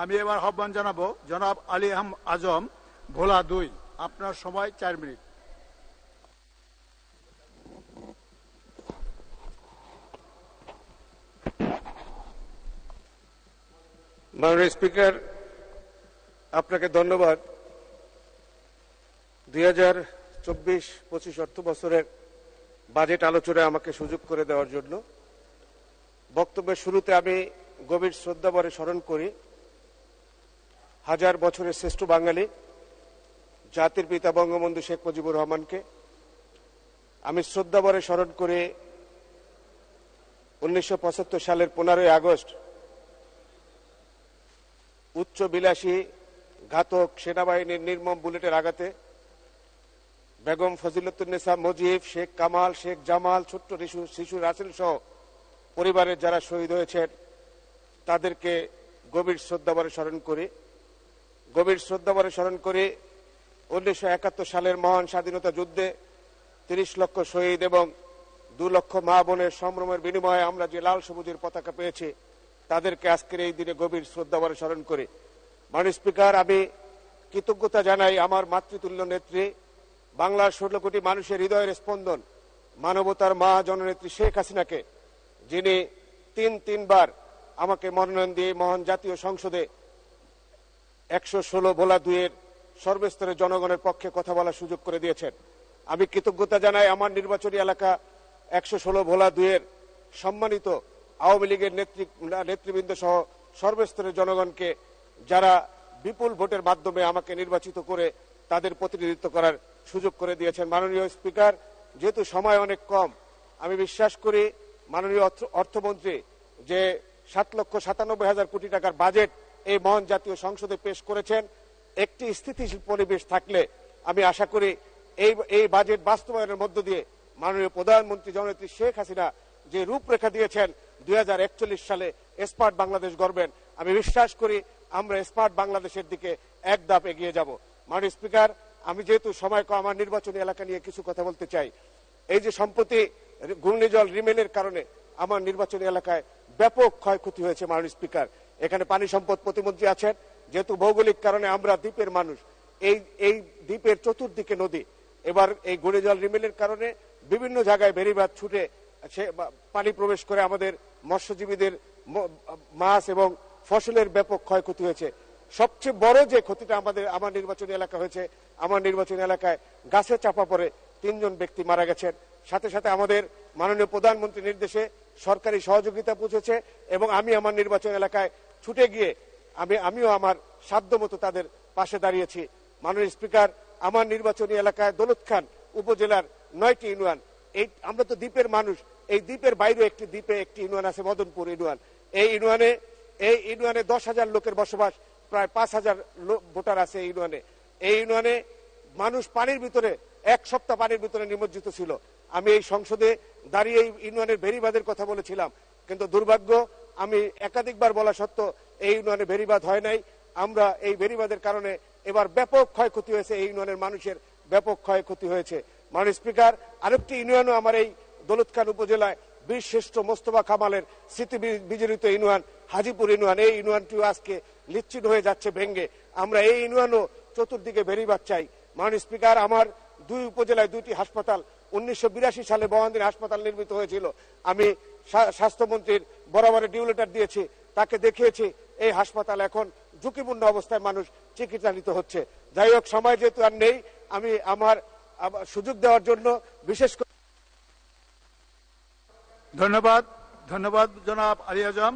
আমি এবার আহ্বান জানাব, জনাব আলী আহম আজম ভোলা দুই। আপনার সময় চার মিনিট। মাননীয় স্পিকার, আপনাকে ধন্যবাদ। দুই হাজার চব্বিশ, পঁচিশ অর্থ বছরের বাজেট আলোচনায় আমাকে সুযোগ করে দেওয়ার জন্য। বক্তব্যের শুরুতে আমি গভীর শ্রদ্ধাভরে স্মরণ করি। হাজার বছরের শ্রেষ্ঠ বাঙালি, জাতির পিতা বঙ্গবন্ধু শেখ মুজিবুর রহমানকে আমি শ্রদ্ধাভরে স্মরণ করে উনিশশো পঁচাত্তর সালের পনেরোই আগস্ট উচ্চ বিলাসী ঘাতক সেনাবাহিনীর নির্মম বুলেটের আঘাতে বেগম ফজিলতুন্নেসা মুজিব, শেখ কামাল, শেখ জামাল, ছোট্ট শিশু শিশু রাসেল সহ পরিবারের যারা শহীদ হয়েছেন, তাদেরকে গভীর শ্রদ্ধাভরে স্মরণ করি গভীর শ্রদ্ধাভরে স্মরণ করে, উনিশশো একাত্তর সালের মহান স্বাধীনতা যুদ্ধে তিরিশ লক্ষ শহীদ এবং দু লক্ষ মা বোনের সম্ভ্রমের বিনিময়ে আমরা যে লাল সবুজের পতাকা পেয়েছি, তাদেরকে আজকের এই দিনে গভীর শ্রদ্ধাভরে স্মরণ করি। মাননীয় স্পিকার, আমি কৃতজ্ঞতা জানাই আমার মাতৃতুল্য নেত্রী, বাংলার ষোলো কোটি মানুষের হৃদয়ের স্পন্দন মানবতার মা জননেত্রী শেখ হাসিনাকে, যিনি তিন তিনবার আমাকে মনোনয়ন দিয়ে মহান জাতীয় সংসদে একশো ষোলো ভোলা দুয়ের সর্বস্তরের জনগণের পক্ষে কথা বলার সুযোগ করে দিয়েছেন। আমি কৃতজ্ঞতা জানাই আমার নির্বাচনী এলাকা একশো ষোলো ভোলা দুয়ের সম্মানিত আওয়ামী লীগের নেত্রী নেতৃবৃন্দ সহ সর্বস্তরের জনগণকে যারা বিপুল ভোটের মাধ্যমে আমাকে নির্বাচিত করে তাদের প্রতিনিধিত্ব করার সুযোগ করে দিয়েছেন। মাননীয় স্পিকার, যেহেতু সময় অনেক কম, আমি বিশ্বাস করি মাননীয় অর্থমন্ত্রী যে সাত লক্ষ সাতানব্বই হাজার কোটি টাকার বাজেট এই মহান জাতীয় সংসদে পেশ করেছেন। একটি স্থিতিশীল পরিবেশ থাকলে আমি আশা করি এই এই বাজেট বাস্তবায়নের মধ্য দিয়ে মাননীয় প্রধানমন্ত্রী জননেত্রী শেখ হাসিনা যে রূপরেখা দিয়েছেন দুই সালে স্মার্ট বাংলাদেশ গড়বেন, আমি বিশ্বাস করি আমরা স্মার্ট বাংলাদেশের দিকে এক ধাপ এগিয়ে যাব। মাননীয় স্পিকার, আমি যেহেতু সময় কম, আমার নির্বাচনী এলাকা নিয়ে কিছু কথা বলতে চাই। এই যে সম্প্রতি ঘূর্ণিজল রিমেলের কারণে আমার নির্বাচনী এলাকায় ব্যাপক ক্ষয়ক্ষতি হয়েছে মাননীয় স্পিকার। এখানে পানি সম্পদ প্রতিমন্ত্রী আছেন। যেহেতু ভৌগোলিক কারণে আমরা দ্বীপের মানুষ, এই এই দ্বীপের চতুর্দিকে নদী, এবার এই ঘূর্ণিঝড় রিমেলের কারণে বিভিন্ন জায়গায় বেরিবাদ ছুটে সে পানি প্রবেশ করে আমাদের মৎস্যজীবীদের মাছ এবং ফসলের ব্যাপক ক্ষয়ক্ষতি হয়েছে। সবচেয়ে বড় যে ক্ষতিটা আমাদের, আমার নির্বাচনী এলাকা হয়েছে, আমার নির্বাচনী এলাকায় গাছে চাপা পড়ে তিনজন ব্যক্তি মারা গেছেন। সাথে সাথে আমাদের মাননীয় প্রধানমন্ত্রীর নির্দেশে সরকারি সহযোগিতা পৌঁছেছে এবং আমি আমার নির্বাচন এলাকায় ছুটে গিয়ে আমি, আমিও আমার সাধ্যমতো তাদের পাশে দাঁড়িয়েছি। মাননীয় স্পিকার, আমার নির্বাচনী এলাকায় দৌলত খান উপজেলার নয়টি ইউনিয়ন। এই, আমরা তো দ্বীপের মানুষ। এই দ্বীপের বাইরে একটি দ্বীপে একটি ইউনিয়ন আছে মদনপুর ইউনিয়ন। এই ইউনিয়নে এই ইউনিয়নে দশ হাজার লোকের বসবাস, প্রায় পাঁচ হাজার ভোটার আছে এই ইউনিয়নে। এই ইউনিয়নে মানুষ পানির ভিতরে, এক সপ্তাহ পানির ভিতরে নিমজ্জিত ছিল। আমি এই সংসদে দাঁড়িয়ে ইউনিয়নের ভেরিবাদের কথা বলেছিলাম। কিন্তু দুর্ভাগ্য আমি একাধিকবার বলা সত্ত্বেও এই ইউনিয়নে ভেরিবাদ হয় নাই। আমরা এই ভেরিবাদের কারণে এবার ব্যাপক ক্ষয়ক্ষতি হয়েছে, এই ইউনিয়নের মানুষের ব্যাপক ক্ষয়ক্ষতি হয়েছে। মাননীয় স্পিকার, আরেকটি ইউনিয়নও আমার এই দৌলত খান উপজেলায় বীর শ্রেষ্ঠ মোস্তফা কামালের স্মৃতি বিজড়িত ইউনিয়ন, হাজিপুর ইউনিয়ন। এই ইউনিয়নটিও আজকে লিচ্ছিন্ন হয়ে যাচ্ছে, ভেঙ্গে। আমরা এই ইউনিয়নও চতুর্দিকে বেরিবাদ চাই। মাননীয় স্পিকার, আমার দুই উপজেলায় দুইটি হাসপাতাল, উনিশশো বিরাশি সালে বহান্দিন হাসপাতাল নির্মিত হয়েছিল। আমি স্বাস্থ্যমন্ত্রীর বরাবরে ডিউ লেটার দিয়েছি, তাকে দেখিয়েছি, এই হাসপাতাল এখন ঝুঁকিপূর্ণ অবস্থায় মানুষ চিকিৎসা নিতে হচ্ছে। যাই হোক, সময় যেহেতু আর নেই, আমি আমার সুযোগ দেওয়ার জন্য বিশেষ করে ধন্যবাদ ধন্যবাদ জনাব আলী আজম।